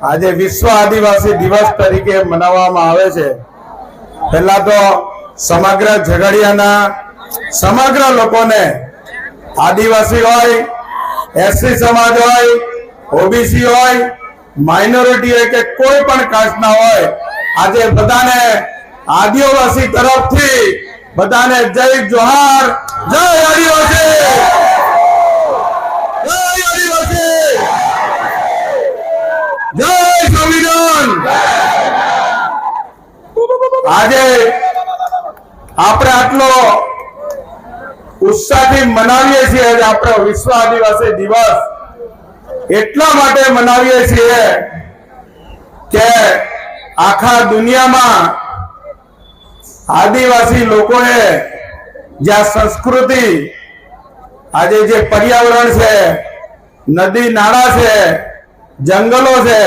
આજે વિશ્વ આદિવાસી દિવસ તરીકે મનાવવામાં આવે છે. પહેલા તો સમગ્ર ઝઘડિયાના સમગ્ર લોકોને આદિવાસી હોય એસસી સમાજ હોય ઓબીસી હોય માઇનોરિટી હોય કે કોઈ પણ કાસ્ટના હોય, આજે બધાને આદિવાસી તરફથી બધાને જય જોહાર, જય આદિવાસી જય આદિવાસી આજે આપણે આટલો ઉત્સાહથી મનાવીએ છીએ આપણો વિશ્વ આદિવાસી દિવસ. એટલા માટે મનાવીએ છીએ કે આખા દુનિયામાં આદિવાસી લોકોએ જ્યાં સંસ્કૃતિ, આજે જે પર્યાવરણ છે, નદી, નાળા છે જંગલો છે.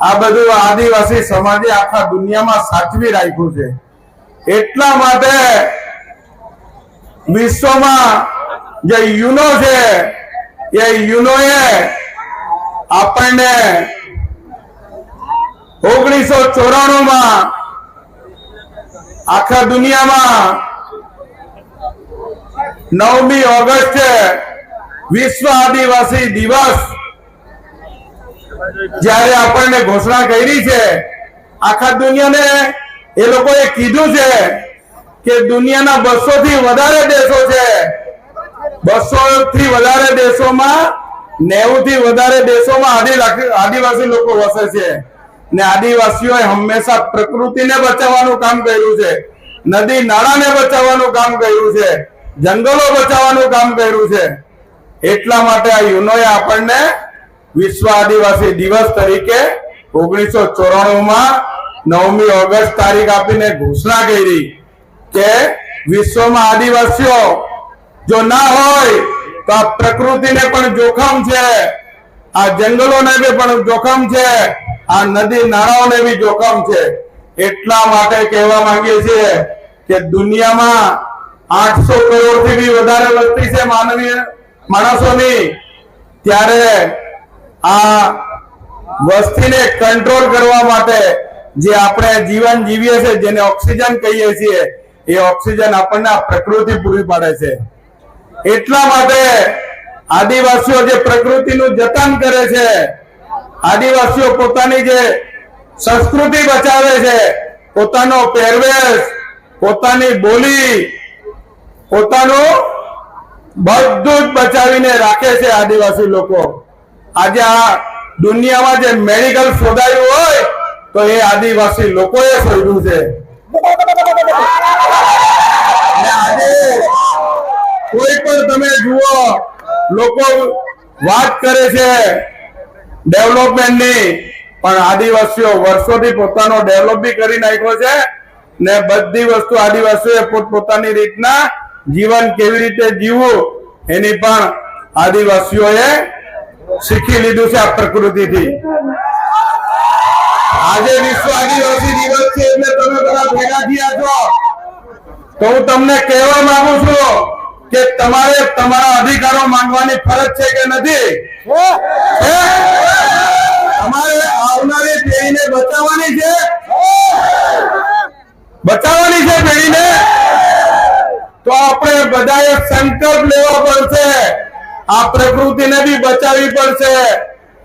આ બધું આદિવાસી સમાજે આખા દુનિયામાં સાચવી રાખ્યું છે. એટલા માટે વિશ્વમાં જે યુનો છે, એ યુનોએ આપણને ઓગણીસો ચોરાણું માં આખા દુનિયામાં નવમી ઓગસ્ટે વિશ્વ આદિવાસી દિવસ જ્યારે આપણને ઘોષણા કરી છે, આખા દુનિયાને એ લોકોએ કીધું છે કે દુનિયાના બસો થી વધારે દેશો છે. બસો થી વધારે દેશોમાં નેવું થી વધારે દેશોમાં આદિવાસી લોકો વસે છે. ને આદિવાસીઓએ હંમેશા પ્રકૃતિને બચાવવાનું કામ કર્યું છે. નદી, નાળાને બચાવવાનું કામ કર્યું છે. જંગલો બચાવવાનું કામ કર્યું છે. એટલા માટે આ યુનોએ આપણને વિશ્વ આદિવાસી દિવસ તરીકે ઓગણીસો ચોરાણું માં નવમી ઓગસ્ટ તારીખ આપીને ઘોષણા કરી કે વિશ્વમાં આદિવાસીઓ જો ના હોય તો આ પ્રકૃતિને પણ જોખમ છે, આ જંગલોને બી પણ જોખમ છે, આ નદી નાળાઓને બી જોખમ છે. એટલા માટે કહેવા માંગીએ છીએ કે દુનિયામાં આઠસો કરોડથી બી વધારે વસ્તી છે માનવીય માણસોની. ત્યારે આ વસ્તીને કંટ્રોલ કરવા માટે જે આપણે જીવન જીવીએ છીએ, જેને ઓક્સિજન કહીએ છીએ, એ ઓક્સિજન આપણને પ્રકૃતિ પૂરી પાડે છે. એટલા માટે આદિવાસીઓ જે પ્રકૃતિનું જતન કરે છે, આદિવાસીઓ પોતાની જે સંસ્કૃતિ બચાવે છે, પોતાનો પહેરવેશ, પોતાની બોલી, પોતાનું બધું જ બચાવીને રાખે છે આદિવાસી લોકો. આજે આ દુનિયામાં જે મેડિકલ શોધાયું હોય, તો એ આદિવાસી લોકોએ શોધ્યું છે. કોઈ પણ તમે જુઓ, લોકો વાત કરે છે ડેવલપમેન્ટની, પણ આદિવાસીઓ વર્ષોથી પોતાનો ડેવલપ બી કરી નાખ્યો છે ને બધી વસ્તુ આદિવાસીઓએ પોતપોતાની રીતના જીવન કેવી રીતે જીવવું, એની પણ આદિવાસીઓએ શીખી લીધું છે આ પ્રકૃતિથી. આજે વિશ્વ આદિવાસી દિવસ છે એટલે તમે બધા ભેગા થયા છો. તો હું તમને કહેવા માંગુ છું કે તમારે તમારા અધિકારો માંગવાની ફરજ છે કે નથી? આવનારી પેઢીને બચાવવાની છે? બચાવવાની છે પેઢીને? તો આપણે બધાએ સંકલ્પ લેવા પડશે. આ પ્રકૃતિને બી બચાવવી પડશે.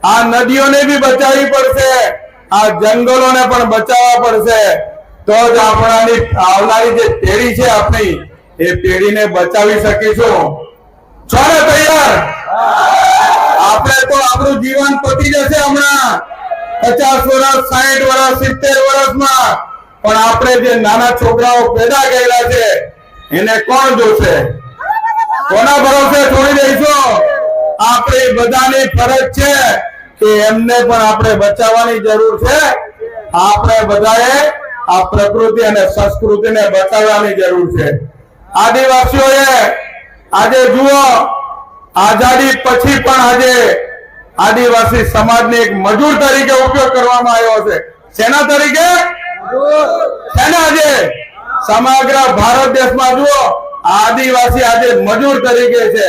આ નદીઓને બી બચાવવી પડશે. આ જંગલોને પણ બચાવવા પડશે. તો જ આપણાની આવનારી જે પેઢી છે આપણી, એ પેઢીને બચાવી શકીશું. છો તૈયાર. આપણે તો આપણું જીવન પતી જશે હમણાં. પચાસ વર્ષ, સાહીઠ વર્ષ, સિત્તેર વર્ષમાં. પણ આપણે જે નાના છોકરાઓ પેદા કરેલા છે, એને કોણ જોશે? કોના ભરોસે છોડી દઈશું? આપણી બધાની ફરજ છે કે એમને પણ આપણે બચાવવાની જરૂર છે. આપણે બધાએ આ પ્રકૃતિ અને સંસ્કૃતિને બચાવવાની જરૂર છે. આદિવાસીઓએ આજે જુઓ આઝાદી પછી પણ આજે આદિવાસી સમાજને એક મજૂર તરીકે ઉપયોગ કરવામાં આવ્યો છે. શેના તરીકે? સેના આજે? સમગ્ર ભારત દેશમાં જુઓ આદિવાસી આજે મજૂર તરીકે છે.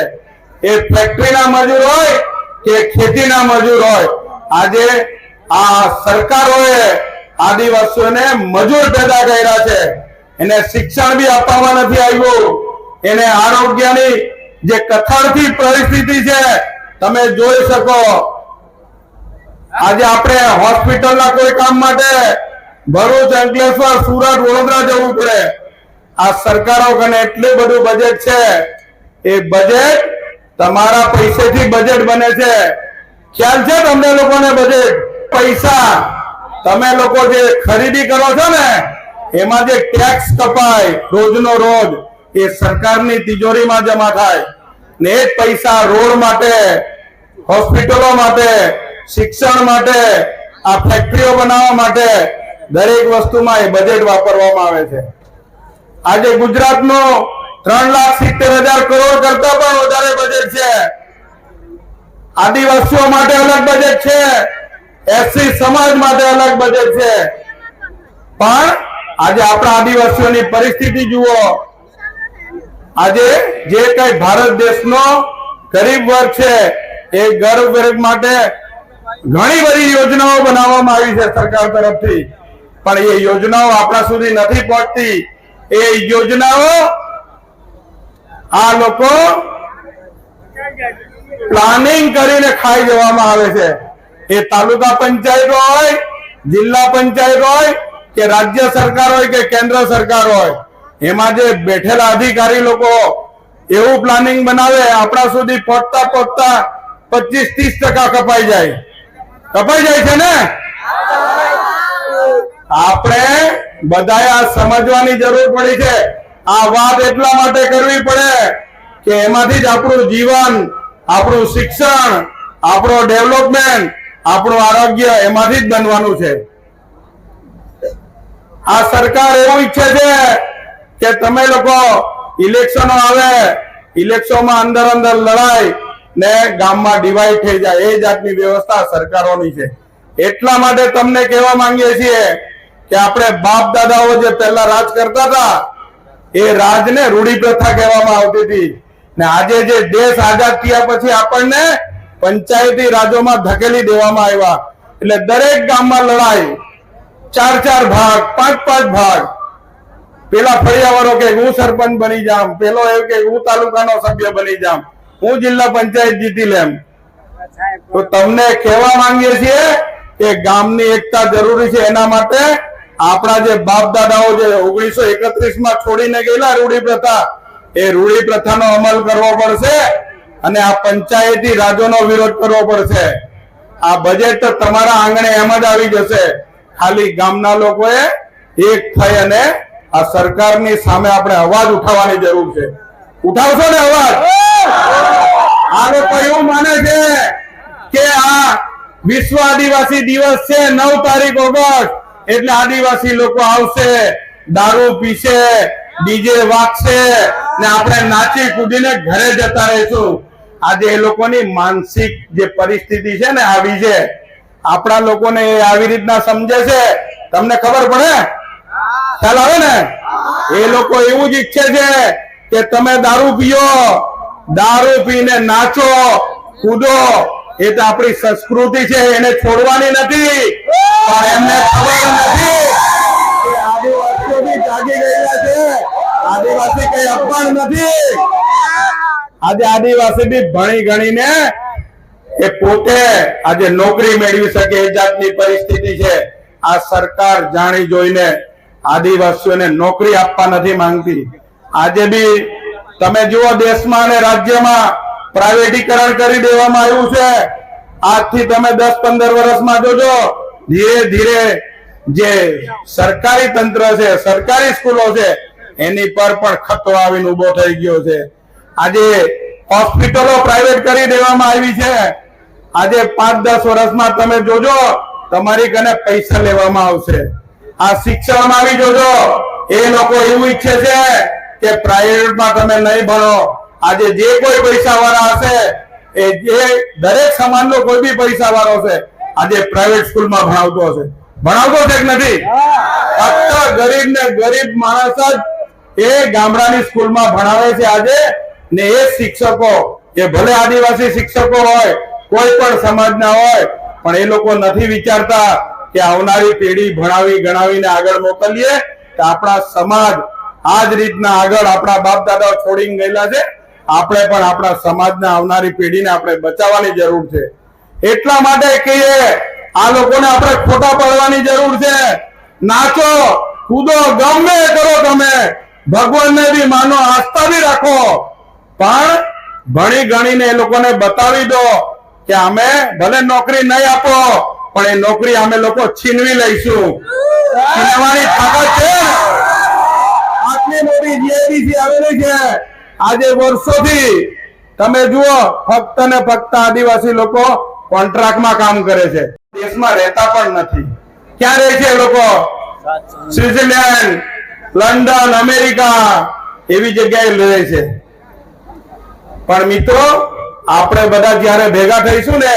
એ ફેક્ટરીના મજૂર હોય કે ખેતીના મજૂર હોય, આજે આ સરકારોએ આદિવાસીઓને મજૂર પેદા કર્યા છે. એને શિક્ષણ બી આપવામાં નથી આવ્યું. એને આરોગ્યની જે કથળતી પરિસ્થિતિ છે, તમે જોઈ શકો. આજે આપણે હોસ્પિટલના કોઈ કામ માટે ભરૂચ, અંકલેશ્વર, સુરત, વડોદરા જવું પડે. આ સરકારો કને એટલું બધું બજેટ છે, એ બજેટ તમારા પૈસેથી બજેટ બને છે. ખ્યાલ છે તમને લોકોને બજેટ પૈસા. તમે લોકો જે ખરીદી કરો છો ને, એમાં જે ટેક્સ કપાય રોજનો રોજ, એ સરકારની તિજોરીમાં જમા થાય. ને એ પૈસા રોડ માટે, હોસ્પિટલો માટે, શિક્ષણ માટે, આ ફેક્ટરીઓ બનાવવા માટે દરેક વસ્તુમાં એ બજેટ વાપરવામાં આવે છે. આજે ગુજરાતનો ત્રણ લાખ સિત્તેર હજાર કરોડ કરતા પણ વધારે બજેટ છે. આદિવાસીઓ માટે અલગ બજેટ છે. એસસી સમાજ માટે અલગ બજેટ છે. પણ આજે આપણા આદિવાસીઓની પરિસ્થિતિ જુઓ. આજે જે કઈ ભારત દેશનો ગરીબ વર્ગ છે, એ ગરીબ વર્ગ માટે ઘણી બધી યોજનાઓ બનાવવામાં આવી છે સરકાર તરફથી. પણ એ યોજનાઓ આપણા સુધી નથી પહોંચતી. એ યોજનાઓ આ લોકો પ્લાનિંગ કરીને ખાઈ જવામાં આવે છે. એ તાલુકા પંચાયત હોય જિલ્લા પંચાયત હોય કે રાજ્ય સરકાર હોય કે કેન્દ્ર સરકાર હોય એમાં જે બેઠેલા અધિકારી લોકો એવું પ્લાનિંગ બનાવે આપણા સુધી પહોંચતા પહોંચતા પચીસ ત્રીસ ટકા કપાઈ જાય. કપાઈ જાય છે ને? આપણે બધાએ આ સમજવાની જરૂર પડી છે. આ વાત એટલા માટે કરવી પડે કે એમાંથી જ આપણું જીવન, આપણું શિક્ષણ, આપણો ડેવલપમેન્ટ, આપણું આરોગ્ય એમાંથી જ બનવાનું છે. આ સરકાર એવું ઈચ્છે છે કે તમે લોકો ઇલેક્શનો આવે ઇલેક્શનમાં અંદર અંદર લડાઈ ને ગામમાં ડિવાઈડ થઈ જાય. એ જાતની વ્યવસ્થા સરકારોની છે. એટલા માટે તમને કહેવા માંગીએ છીએ કે આપણે બાપ દાદાઓ જે પહેલા રાજ કરતા હતા, એ રાજને રૂઢી પ્રથા કહેવામાં આવતી હતી. ને આજે જે દેશ આઝાદ થયા પછી આપણને પંચાયતી રાજોમાં ધકેલી દેવામાં આવ્યા. એટલે દરેક ગામમાં લડાઈ, ચાર ચાર ભાગ, પાંચ પાંચ ભાગ. પેલા ફળિયાવાળો કે હું સરપંચ બની જામ પેલો એવું કે હું તાલુકાનો સભ્ય બની જામ હું જિલ્લા પંચાયત જીતી લેમ. તો તમને કહેવા માંગીએ છીએ કે ગામની એકતા જરૂરી છે એના માટે આપણા જે બાપ દાદાઓ જે ઓગણીસો એકત્રીસમાં છોડીને ગયેલા રૂઢી પ્રથા, એ રૂઢી પ્રથાનો અમલ કરવો પડશે અને આ પંચાયતી રાજોનો વિરોધ કરવો પડશે. આ બજેટ તમારા આંગણે એમ જ આવી જશે. ખાલી ગામના લોકોએ એક થઈ અને આ સરકારની સામે આપણે અવાજ ઉઠાવવાની જરૂર છે. ઉઠાવશો ને અવાજ? આ લોકો એવું માને છે કે આ વિશ્વ આદિવાસી દિવસ છે નવ તારીખ ઓગસ્ટ. એટલે આદિવાસી લોકો આવશે, દારૂ પીશે, ડીજે વાગશે ને આપણે નાચી કૂદીને ઘરે જતા રહીશું. આજે એ લોકોની માનસિક જે પરિસ્થિતિ છે ને આવી છે, આપણા લોકોને આવી રીતના સમજે છે. તમને ખબર પડે? ખ્યાલ આવે ને? એ લોકો એવું જ ઈચ્છે છે કે તમે દારૂ પીઓ, દારૂ પીને નાચો, કૂદો. એ તો આપણી સંસ્કૃતિ છે, એને છોડવાની નથી. આદિવાસી બી ભણી ગણીને એ પોતે આજે નોકરી મેળવી શકે એ જાતની પરિસ્થિતિ છે. આ સરકાર જાણી જોઈને આદિવાસીઓને નોકરી આપવા નથી માંગતી. આજે બી તમે જુઓ દેશમાં અને રાજ્યમાં પ્રાઇવેટીકરણ કરી દેવામાં આવ્યું છે. આજથી તમે દસ પંદર વર્ષમાં જોજો ધીરે ધીરે જે સરકારી તંત્ર છે, સરકારી સ્કૂલો છે, એની પર પણ ખતરો આવીને ઊભો થઈ ગયો છે. આજે હોસ્પિટલો પ્રાઇવેટ કરી દેવામાં આવી છે. આજે પાંચ દસ વર્ષમાં તમે જોજો, તમારી કને પૈસા લેવામાં આવશે. આ શિક્ષણમાં આવી જોજો, એ લોકો એવું ઈચ્છે છે કે પ્રાઇવેટમાં તમે નહીં ભણો. આજે જે કોઈ પૈસા વાળા હશે, એ જે દરેક સમાજનો કોઈ બી પૈસા વાળો છે આજે પ્રાઇવેટ સ્કૂલમાં ભણાવતો હશે. ભણાવતો છે કે નથી? ફક્ત ગરીબ ને ગરીબ માણસ જ એ ગામડાની સ્કૂલમાં ભણાવે છે આજે ને એ શિક્ષકો, એ ભલે આદિવાસી શિક્ષકો હોય, કોઈ પણ સમાજના હોય, પણ એ લોકો નથી વિચારતા કે આવનારી પેઢી ભણાવી, ગણાવીને આગળ મોકલીએ કે આપણા સમાજ આ જ રીતના આગળ આપણા બાપ દાદાઓ છોડીને ગયેલા છે. આપણે પણ આપણા સમાજને આવનારી પેઢીને આપણે બચાવવાની જરૂર છે. એટલા માટે કહીએ, આ લોકોને આપણે ખોટા પડવાની જરૂર છે. નાચો, કૂદો, ગમે કરો તમે. ભગવાનને બી માનો, આસ્થા બી રાખો. પણ ભણી ગણીને એ લોકોને બતાવી દો કે અમે ભલે નોકરી નહીં આપો, પણ એ નોકરી અમે લોકો છીનવી લઈશું. છીનવાની તાકાત છે. આટલી મોટી જીએડીસી આવેલી છે. આજે વર્ષોથી તમે જુઓ, ફક્ત ને ફક્ત આદિવાસી લોકો કોન્ટ્રાક્ટમાં કામ કરે છે. દેશમાં રહેતા પણ નથી. ક્યાં રહે છે લોકો? સ્વિટરલેન્ડ લંડન, અમેરિકા એવી જગ્યાએ રહે છે. પણ મિત્રો, આપણે બધા જયારે ભેગા થઈશું ને,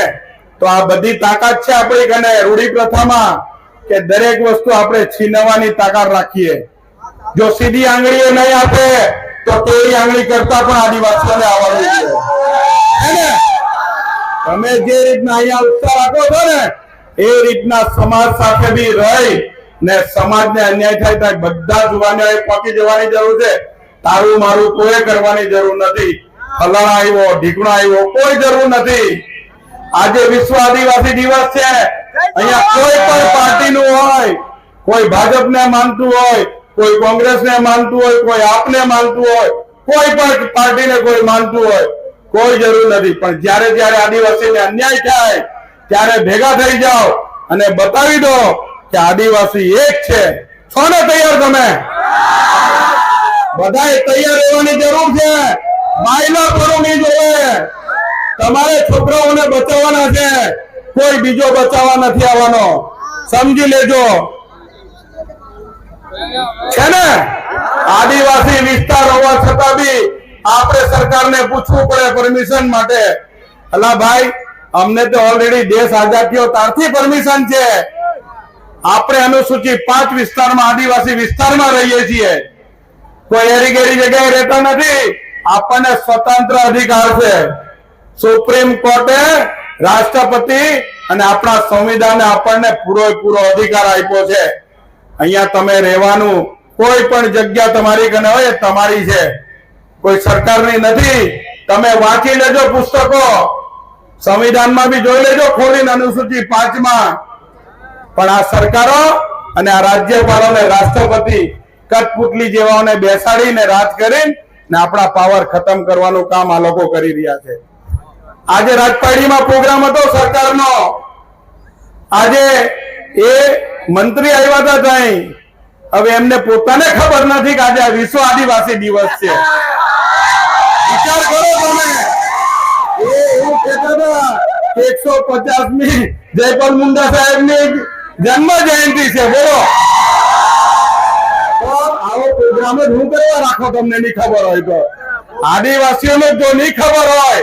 તો આ બધી તાકાત છે આપણી કને રૂઢી પ્રથામાં કે દરેક વસ્તુ આપણે છીનવાની તાકાત રાખીએ. જો સીધી આંગળીઓ નહીં આપે, તો તેરી આંગળી કરતા પણ આદિવાસીઓને આવવાનું ને? તમે જે રીતના અહીંયા ઉત્સાહ રાખો છો ને, એ રીતના સમાજ સાથે બી રહી ને સમાજને અન્યાય થાય થાય બધા જુવાનોએ પહોંચી જવાની જરૂર છે. તારું મારું કોઈ કરવાની જરૂર નથી. ફલાણા આવ્યો, ઢીકણો આવ્યો, કોઈ જરૂર નથી. આજે વિશ્વ આદિવાસી દિવસ છે. અહીંયા કોઈ પણ પાર્ટીનું હોય, કોઈ ભાજપને માનતું હોય, કોઈ કોંગ્રેસને માનતું હોય, કોઈ આપને માનતું હોય, કોઈ પણ પાર્ટીને કોઈ માનતું હોય કોઈ જરૂર નથી. પણ જ્યારે જ્યારે આદિવાસીને અન્યાય થાય, ત્યારે ભેગા થઈ જાઓ અને બતાવી દો કે આદિવાસી એક છે. છો તૈયાર તમે? બધાએ તૈયાર રહેવાની જરૂર છે. માયલા નહીં જોવે. તમારે છોકરાઓને બચાવવાના છે. કોઈ બીજો બચાવવા નથી આવવાનો. સમજી લેજો. છે ને? આદિવાસી વિસ્તાર હોવા છતાં બી આપણે સરકારને પૂછવું પડે પરમિશન માટે. અલા ભાઈ, અમને તો ઓલરેડી દેશ આઝાદ થયો ત્યારથી પરમિશન છે. આપણે અનુસૂચિત પાંચ વિસ્તારમાં આદિવાસી વિસ્તારમાં રહીએ છીએ. કોઈ એરી જગ્યાએ રહેતા નથી. આપણને સ્વતંત્ર અધિકાર છે. સુપ્રીમ કોર્ટે રાષ્ટ્રપતિ અને આપણા સંવિધાને આપણને પૂરેપૂરો અધિકાર આપ્યો છે. અહીંયા તમે રહેવાનું કોઈ પણ જગ્યા તમારી કને હોય તમારી છે. કોઈ સરકારની નથી. તમે વાંચી લેજો પુસ્તકો. સંવિધાનમાં બી જોઈ લેજો ખોલીને અનુસૂચિ પાંચમાં. પણ આ સરકારો અને આ રાજ્યપાલોને રાષ્ટ્રપતિ કઠપુતલી જેવાઓને બેસાડીને રાજ કરીને ને આપણા પાવર ખતમ કરવાનું કામ આ લોકો કરી રહ્યા છે. આજે રાજપાડીમાં પ્રોગ્રામ હતો સરકારનો. આજે એ મંત્રી આવ્યા હતા ત્યાં. હવે એમને પોતાને ખબર નથી કે આજે વિશ્વ આદિવાસી દિવસ છે. વિચાર કરો તમે. એ એવું કહેતા હતા એકસો પચાસમી જયપાલ મુંડા સાહેબની જન્મ જયંતિ છે, બોલો. આવો પ્રોગ્રામ જ હું કરવા રાખો તમને નહીં ખબર હોય તો. આદિવાસીઓને જો નહીં ખબર હોય,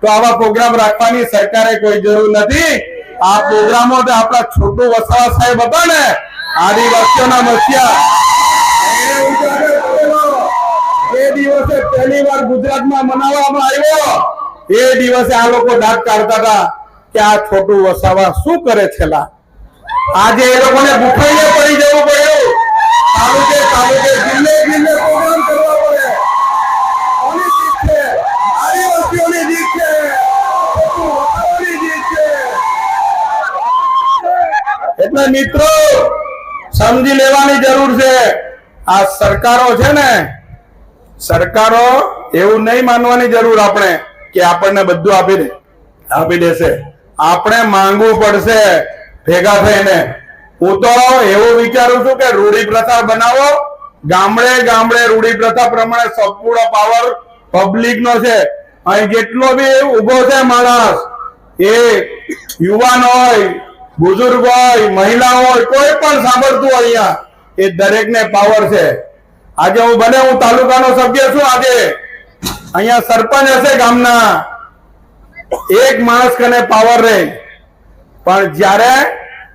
તો આવા પ્રોગ્રામ રાખવાની સરકારે કોઈ જરૂર નથી. આ પ્રોગ્રામો આપણા છોટુ વસાવા સાહેબ હતા ને, આદિવાસીઓના મસીહા. દિવસે પહેલી વાર ગુજરાતમાં મનાવવામાં આવ્યો. એ દિવસે આ લોકો દાંત કાઢતા હતા કે આ છોટું વસાવા શું કરે છેલા આજે એ લોકોને ભૂખાઈને પડી જવું પડ્યું. તાલુકે તાલુકે જિલ્લે જિલ્લે પ્રોગ્રામ કરવા પડે. એટલે મિત્રો, સમજી લેવાની જરૂર છે. આ સરકારો છે ને સરકારો એવું નહીં માનવાની જરૂર આપણે કે આપણને બધું આપી આપી દેશે. આપણે માંગવું પડશે ભેગા થઈને. હું તો એવું વિચારું છું કે રૂઢી પ્રથા બનાવો. ગામડે ગામડે રૂઢી પ્રથા પ્રમાણે સંપૂર્ણ પાવર પબ્લિક નો છે. અહીં જેટલો બી ઊભો છે માણસ, એ યુવાન હોય, બુઝુર્ગ હોય, મહિલા હોય, કોઈ પણ સાંભળતું હોય અહીંયા, એ દરેકને પાવર છે. આજે હું બને, હું તાલુકાનો સભ્ય છું. આજે અહીંયા સરપંચ હશે ગામના. એક માણસ કને પાવર રહે. પણ જ્યારે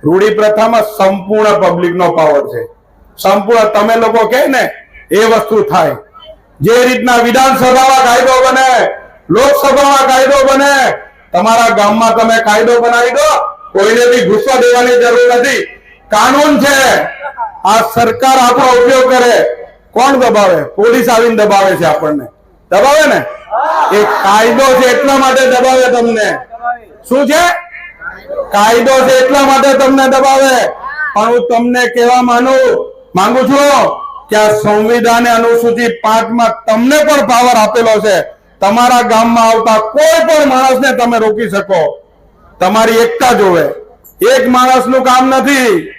રૂઢી પ્રથામાં સંપૂર્ણ પબ્લિક નો પાવર છે. સંપૂર્ણ તમે લોકો કહે ને, એ વસ્તુ થાય. જે રીતના વિધાનસભામાં કાયદો બને, લોકસભામાં કાયદો બને, તમારા ગામમાં તમે કાયદો બનાવી દો, કોઈને બી ગુસ્સો દેવાની જરૂર નથી. કાનૂન છે. આ સરકાર આપણો ઉપયોગ કરે. કોણ દબાવે? પોલીસ આવીને દબાવે છે આપણને. દબાવે ને? એ કાયદો છે એટલા માટે દબાવે તમને. શું છે? કાયદો છે એટલા માટે તમને દબાવે. પણ હું તમને કહેવા માનું માંગુ છું કે આ સંવિધાને અનુસૂચિત પાંચમાં તમને પણ પાવર આપેલો છે. તમારા ગામમાં આવતા કોઈ પણ માણસને તમે રોકી શકો. તમારી એકતા જોવે. એક માણસનું કામ નથી.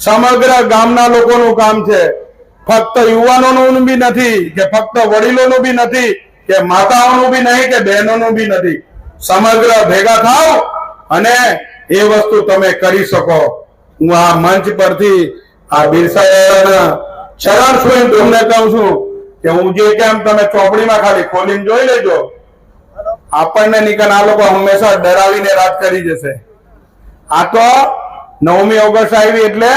સમગ્ર ગામના લોકોનું કામ છે. ફક્ત યુવાનોનું બી નથી, કે ફક્ત વડીલોનું બી નથી, કે માતાઓનું બી નહીં, કે બહેનોનું બી નથી. સમગ્ર ભેગા થાવ અને એ વસ્તુ તમે કરી શકો. હું આ મંચ પરથી આ બિરસા તમને કહું છું કે હું જે કેમ તમે ચોપડીમાં ખાલી ખોલીને જોઈ લેજો. આપણને નીકળ આ લોકો હંમેશા ડરાવીને રાત કરી જશે. આ તો નવમી ઓગસ્ટ આવી એટલે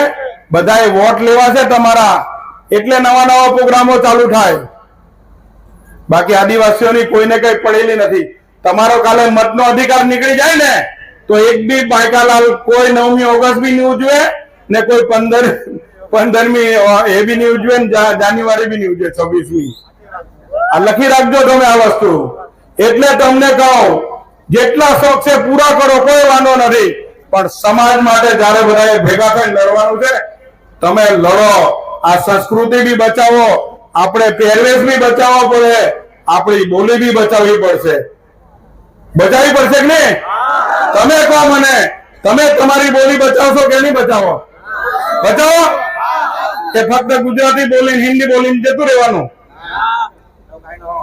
બધાએ વોટ લેવા છે તમારા. એટલે નવા નવા પ્રોગ્રામો ચાલુ થાય. બાકી આદિવાસીઓની કોઈને કઈ પડેલી નથી. તમારો કાલે મતનો અધિકાર નીકળી જાય ને, તો એક બી બાયકાલાલ કોઈ નવમી ઓગસ્ટ બી નહીં ઉજવે ને કોઈ પંદર, પંદરમી એ બી નહીં ઉજવે ને જાન્યુઆરી બી નહીં ઉજવે, છવ્વીસમી. આ લખી રાખજો તમે આ વસ્તુ. એટલે તમને કહું, જેટલા શોખ છે પૂરા કરો, કોઈ વાંધો નથી. પણ સમાજ માટે જ્યારે બધાએ ભેગા થઈને લડવાનું છે, તમે લડો. આ સંસ્કૃતિ બી બચાવો, આપણે પહેરવેશ બી બચાવવો પડે, આપણી બોલી બી બચાવવી પડશે. બચાવવી પડશે કે નહીં? તમે કહો મને, તમે તમારી બોલી બચાવશો કે નહીં બચાવો? બચાવો? કે ફક્ત ગુજરાતી બોલી હિન્દી બોલીને જતું રહેવાનું?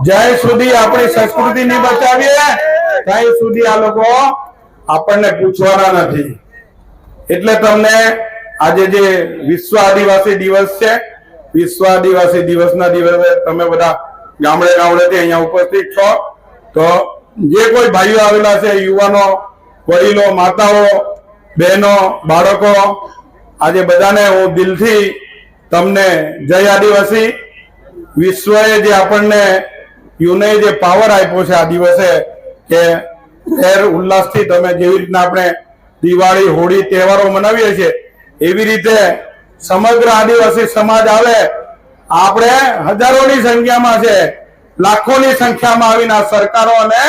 જ્યાં સુધી આપણી સંસ્કૃતિ ની બચાવીએ, ત્યાં સુધી આ લોકો આપણને પૂછવાના નથી. એટલે તમને આજે જે વિશ્વ આદિવાસી દિવસ છે, વિશ્વ આદિવાસી દિવસના દિવસે તમે બધા ગામડે ગામડેથી અહીંયા ઉપસ્થિત છો. તો જે કોઈ ભાઈઓ આવેલા છે, યુવાનો, વડીલો, માતાઓ, બહેનો, બાળકો, આજે બધાને હું દિલથી તમને જય આદિવાસી. વિશ્વએ જે આપણને યુને જે પાવર આપ્યો છે આ દિવસે કે ઉલ્લાસથી તમે જેવી રીતના આપણે દિવાળી, હોળી, તહેવારો મનાવીએ છીએ એવી રીતે સમગ્ર આદિવાસી સમાજ આવે, આપણે હજારોની સંખ્યામાં છે, લાખોની સંખ્યામાં આવીને સરકારો અને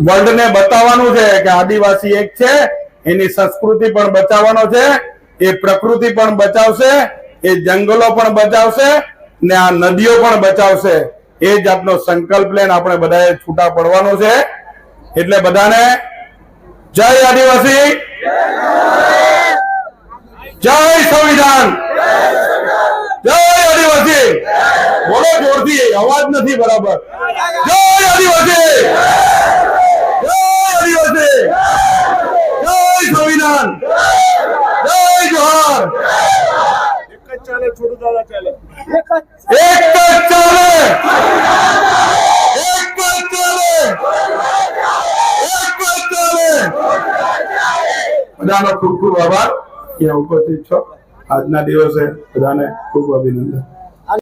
વર્લ્ડને બતાવવાનું છે કે આદિવાસી એક છે, એની સંસ્કૃતિ પણ બચાવવાનો છે, એ પ્રકૃતિ પણ બચાવશે, એ જંગલો પણ બચાવશે, ને આ નદીઓ પણ બચાવશે. એ જાતનો સંકલ્પ લઈને આપણે બધાએ છૂટા પડવાનો છે. એટલે બધાને જય આદિવાસી. જય સંવિધાન. જય આદિવાસી. બોલો જોરથી, અવાજ નથી બરાબર. જય આદિવાસી. જય આદિવાસી. જય સંવિધાન. જય જોહાર. એક જ ચાલે. છોડું દાદા ચાલે એક જ ચાલે. એક જ એક જ ચાલે. બધાનો ખૂબ ખૂબ આભાર. અહીંયા ઉપસ્થિત છો. આજના દિવસે બધાને ખૂબ અભિનંદન.